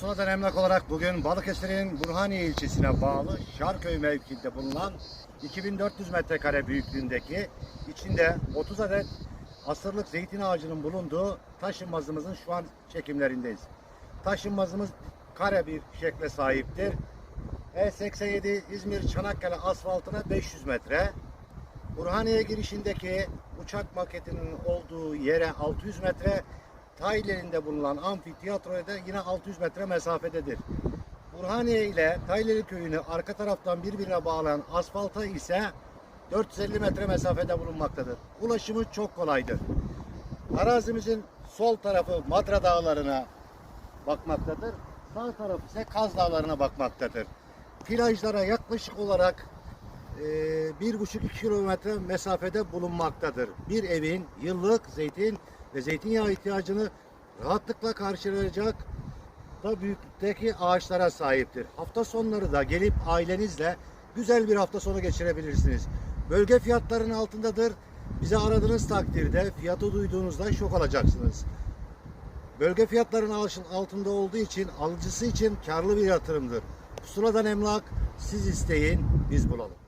Pusula'dan emlak olarak bugün Balıkesir'in Burhaniye ilçesine bağlı Şarköy mevkiinde bulunan 2400 metrekare büyüklüğündeki içinde 30 adet asırlık zeytin ağacının bulunduğu taşınmazımızın şu an çekimlerindeyiz. Taşınmazımız kare bir şekle sahiptir. E87 İzmir Çanakkale asfaltına 500 metre. Burhaniye girişindeki uçak maketinin olduğu yere 600 metre, Tayler'inde bulunan amfiteyatroya da yine 600 metre mesafededir. Burhaniye ile Tayleri köyünü arka taraftan birbirine bağlayan asfalta ise 450 metre mesafede bulunmaktadır. Ulaşımı çok kolaydır. Arazimizin sol tarafı Madra Dağları'na bakmaktadır. Sağ tarafı ise Kaz Dağları'na bakmaktadır. Plajlara yaklaşık olarak bir buçuk iki kilometre mesafede bulunmaktadır. Bir evin yıllık zeytin ve zeytinyağı ihtiyacını rahatlıkla karşılayacak da büyüklükteki ağaçlara sahiptir. Hafta sonları da gelip ailenizle güzel bir hafta sonu geçirebilirsiniz. Bölge fiyatlarının altındadır. Bize aradığınız takdirde fiyatı duyduğunuzda şok olacaksınız. Bölge fiyatlarının altında olduğu için alıcısı için karlı bir yatırımdır. Pusula'dan emlak siz isteyin biz bulalım.